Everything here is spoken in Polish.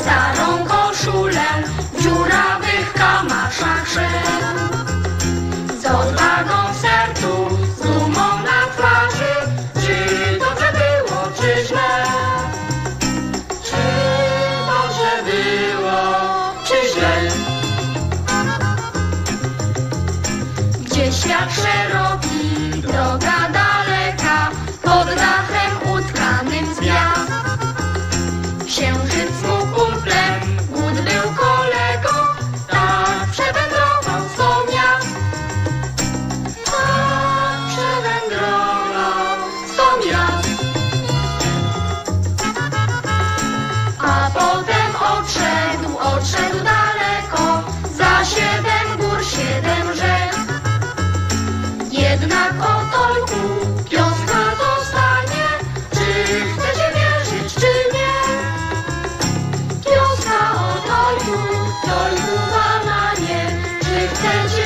starą koszulę w dziurawych kamaszach szedł. Z odwagą w sercu, z dumą na twarzy, czy dobrze było, czy źle? Czy dobrze było, czy źle? Gdzie świat szeroki, century.